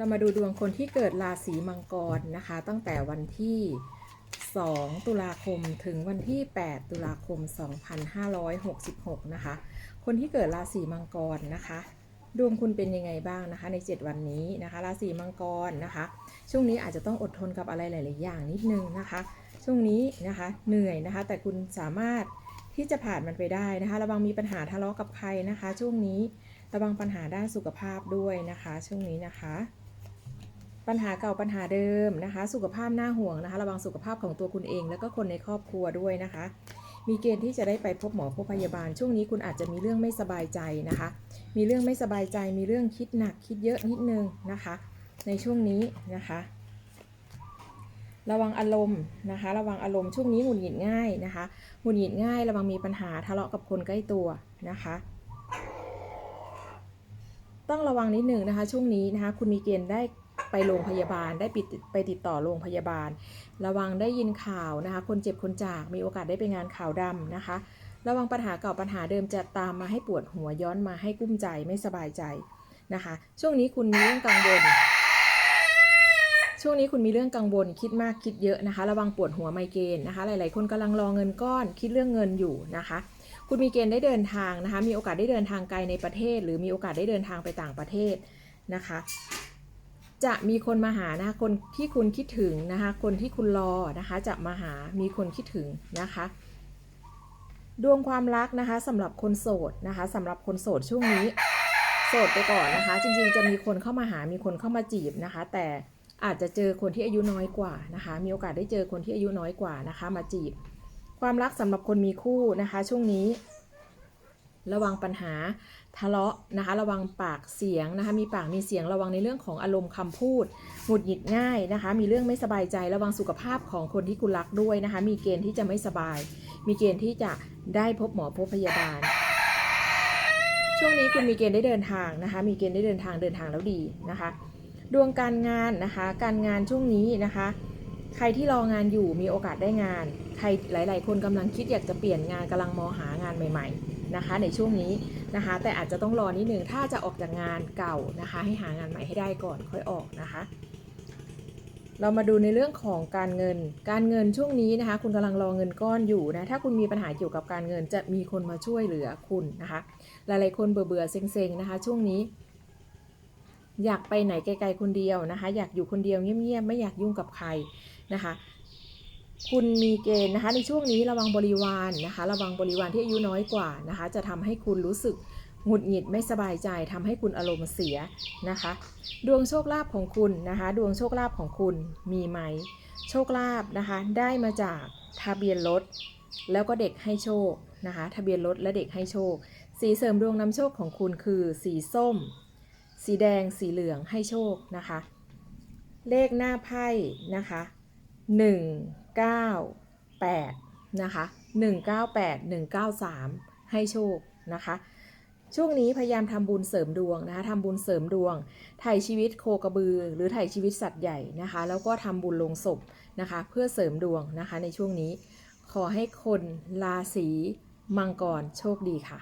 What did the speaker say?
เรามาดูดวงคนที่เกิดราศีมังกรนะคะ ตั้งแต่วันที่ 2 ตุลาคมถึงวันที่ 8 ตุลาคม 2566 นะคะ คนที่เกิดราศีมังกรนะคะ ดวงคุณเป็นยังไงบ้างนะคะ ใน 7 วันนี้นะคะ ราศีมังกรนะคะ ช่วงนี้อาจจะต้องอดทนกับอะไรหลาย ๆ อย่างนิดนึงนะคะ ช่วงนี้นะคะเหนื่อยนะคะ แต่คุณสามารถที่จะผ่านมันไปได้นะคะ ระวังมีปัญหาทะเลาะกับใครนะคะ ช่วงนี้ระวังปัญหาด้านสุขภาพด้วยนะคะ ช่วงนี้นะคะ ปัญหาเก่าปัญหาเดิมนะคะ สุขภาพน่าห่วงนะคะ ระวังสุขภาพของตัวคุณเอง แล้วก็คนในครอบครัวด้วยนะคะ มีเกณฑ์ที่จะได้ไปพบหมอพบพยาบาล ช่วงนี้คุณอาจจะมีเรื่องไม่สบายใจนะคะ มีเรื่องไม่สบายใจ มีเรื่องคิดหนักคิดเยอะนิดนึงนะคะ ในช่วงนี้นะคะ ระวังอารมณ์นะคะ ระวังอารมณ์ช่วงนี้หงุดหงิดง่ายนะคะหงุดหงิดง่าย ระวังมีปัญหาทะเลาะกับคนใกล้ตัวนะคะต้องระวังนิดหนึ่งนะคะ ช่วงนี้นะคะ คุณมีเกณฑ์ได้ ไปโรงพยาบาล ได้ปิดไปติดต่อโรงพยาบาล ระวังได้ยินข่าวนะคะ คนเจ็บคนจากมีโอกาสได้ไปงานข่าวดำนะคะ ระวังปัญหาเก่าปัญหาเดิมจะตามมาให้ปวดหัวย้อนมาให้กุ้มใจไม่สบายใจนะคะ ช่วงนี้คุณมีเรื่องกังวล ช่วงนี้คุณมีเรื่องกังวลคิดมากคิดเยอะนะคะ ระวังปวดหัวไมเกรนนะคะ หลายๆ คนกำลังรอเงินก้อน คิดเรื่องเงินอยู่นะคะคุณมีเกณฑ์ได้เดินทางนะคะ มีโอกาสได้เดินทางไกลในประเทศ หรือมีโอกาสได้เดินทางไปต่างประเทศนะคะ จะมีคนมาหานะคะคนที่คุณคิดถึงนะคะคนที่คุณรอนะคะจะมาหามีคนคิดถึงนะคะดวงความรักนะคะสำหรับคนโสดนะคะสำหรับคนโสดช่วงนี้ โสดไปก่อนนะคะ จริงๆจะมีคนเข้ามาหามีคนเข้ามาจีบนะคะ แต่อาจจะเจอคนที่อายุน้อยกว่านะคะ มีโอกาสได้เจอคนที่อายุน้อยกว่านะคะ มาจีบ ความรักสำหรับคนมีคู่นะคะ ช่วงนี้ ระวังปัญหาทะเลาะนะคะ ระวังปากเสียงนะคะ มีปากมีเสียงระวังในเรื่องของอารมณ์คำพูดหงุดหงิดง่ายนะคะ มีเรื่องไม่สบายใจ ระวังสุขภาพของคนที่คุณรักด้วยนะคะ มีเกณฑ์ที่จะไม่สบาย มีเกณฑ์ที่จะได้พบหมอพบพยาบาล ช่วงนี้คุณมีเกณฑ์ได้เดินทางนะคะ มีเกณฑ์ได้เดินทางเดินทางแล้วดีนะคะ ดวงการงานนะคะ การงานช่วงนี้นะคะใครที่รองานอยู่มีโอกาสได้งาน ใครหลาย ๆ คนกำลังคิดอยากจะเปลี่ยนงานกำลังมองหางานใหม่ๆ นะคะในช่วงนี้นะคะ แต่อาจจะต้องรอนิดนึงถ้าจะออกจากงานเก่านะคะ ให้หางานใหม่ให้ได้ก่อนค่อยออกนะคะ เรามาดูในเรื่องของการเงิน การเงินช่วงนี้นะคะ คุณกำลังรอเงินก้อนอยู่นะถ้าคุณมีปัญหาเกี่ยวกับการเงินจะมีคนมาช่วยเหลือคุณนะคะ หลายๆคนเบื่อเบื่อเซ็งๆนะคะ ช่วงนี้อยากไปไหนไกลๆคนเดียวนะคะ อยากอยู่คนเดียวเงียบๆไม่อยากยุ่งกับใครนะคะ คุณมีเกณฑ์นะคะ ในช่วงนี้ระวังบริวารนะคะ ระวังบริวารที่อายุน้อยกว่านะคะ จะทำให้คุณรู้สึกหงุดหงิดไม่สบายใจทำให้คุณอารมณ์เสียนะคะ ดวงโชคลาภของคุณนะคะ ดวงโชคลาภของคุณมีไหม โชคลาภนะคะ ได้มาจากทะเบียนรถแล้วก็เด็กให้โชคนะคะ ทะเบียนรถและเด็กให้โชค สีเสริมดวงนำโชคของคุณคือ สีส้ม สีแดง สีเหลืองให้โชคนะคะ เลขหน้าไพ่นะคะ 198 นะคะ 198 193 ให้โชคนะคะ ช่วงนี้พยายามทำบุญเสริมดวงนะคะทำบุญเสริมดวงถ่ายชีวิตโคกระบือ หรือถ่ายชีวิตสัตว์ใหญ่นะคะ แล้วก็ทำบุญลงศพนะคะ เพื่อเสริมดวงนะคะในช่วงนี้ ขอให้คนราศีมังกรโชคดีค่ะ